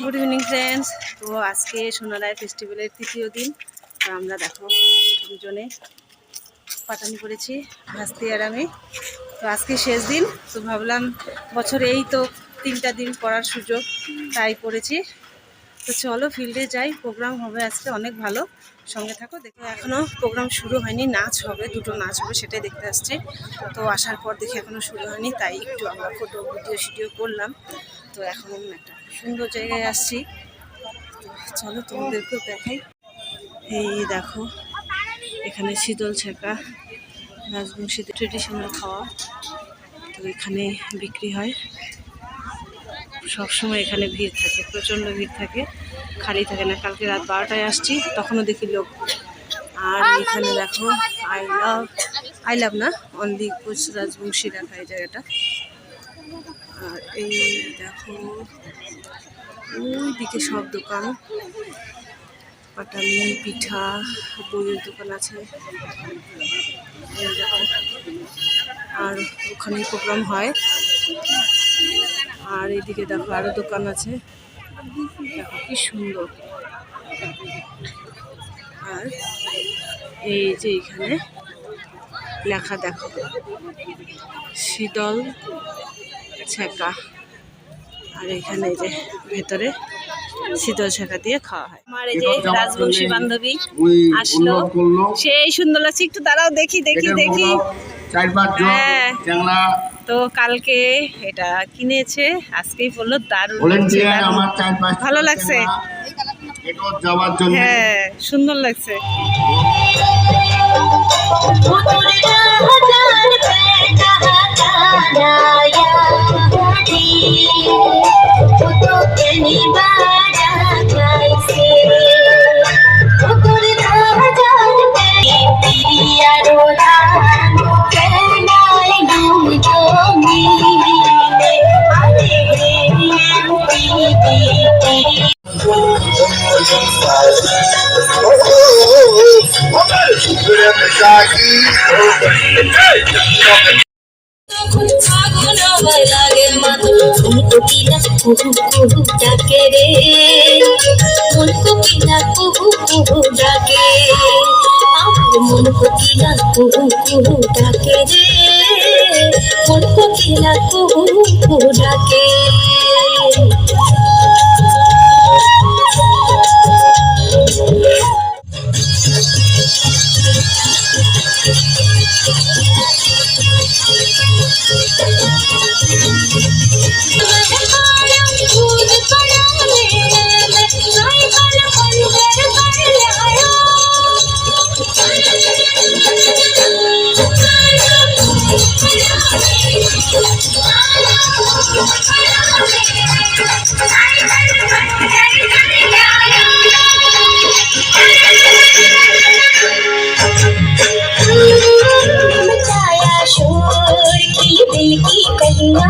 Good evening friends তো আজকে সোনারায় ফেস্টিভ্যালের তৃতীয় দিন। তো আমরা দেখো, দুজনে পাটানি করেছি, ভাস্তি আর আমি। তো আজকে শেষ দিন, তো ভাবলাম বছরে এই তো তিনটা দিন পড়ার সুযোগ, তাই পড়েছি তো চলো ফিল্ডে যাই প্রোগ্রাম হবে আজকে অনেক ভালো। সঙ্গে থাকো, দেখো এখনও প্রোগ্রাম শুরু হয়নি, নাচ হবে, দুটো নাচ হবে, সেটাই দেখতে আসছে। তো আসার পর দেখি এখনও শুরু হয়নি, তাই একটু আমরা ফটো ভিডিও শিডিও করলাম। তো এখন একটা সুন্দর জায়গায় আসছি। চলো তোমাদেরকেও দেখাই। এই দেখো, এখানে শীতল ছেঁকা রাজবংশীদের ট্রেডিশনাল খাওয়া, তো এখানে বিক্রি হয়। সবসময় এখানে ভিড় থাকে, প্রচণ্ড ভিড় থাকে, খালি থাকে না। কালকে রাত বারোটায় আসছি, তখনও দেখি লোক। আর এখানে দেখো আই লাভ আই লাভ না অনলি কোচ রাজবংশী দেখা এই জায়গাটা। আর এই দেখো ওই দিকে সব দোকান। পাটালি পিঠা, বইয়ের দোকান আছে। আর ওখানে প্রোগ্রাম হয়। আর এইদিকে দেখো আরও দোকান আছে। দেখো কি সুন্দর। আর এই যে এখানে লেখা দেখো। শীতল ছেঁকা। আর এখানে যে ভেতরে শীতল ছেঁকা দিয়ে খাওয়া হয়। আমার এই যে রাজবংশী বান্ধবী আসলো। সেই সুন্দর লাগছে। একটু দাঁড়াও দেখি দেখি দেখি। হ্যাঁ। তো কালকে এটা কিনেছে আজকেই বলল দারুণ লাগছে, ভালো লাগছে। হ্যাঁ সুন্দর জন্য হ্যাঁ সুন্দর লাগছে ফাগুন আমার লাগে মাদল মন কোকিলা কুহু কুহু ডাকে রে। মন কোকিলা কুহু কুহু ডাকে আমার মন কোকিলা কুহু কুহু ডাকে রে। মন কোকিলা কুহু কুহু ডাকে कहिया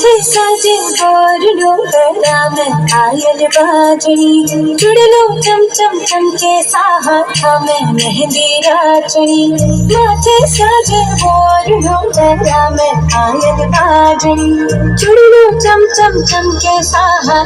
साथे साजे और लो गला में चुड़लो चम चम चम के सहारा में मेहंदी राजनी माथे साजे और लो गला में आयल बाजड़ी चुड़लो चम चम चम के सहारा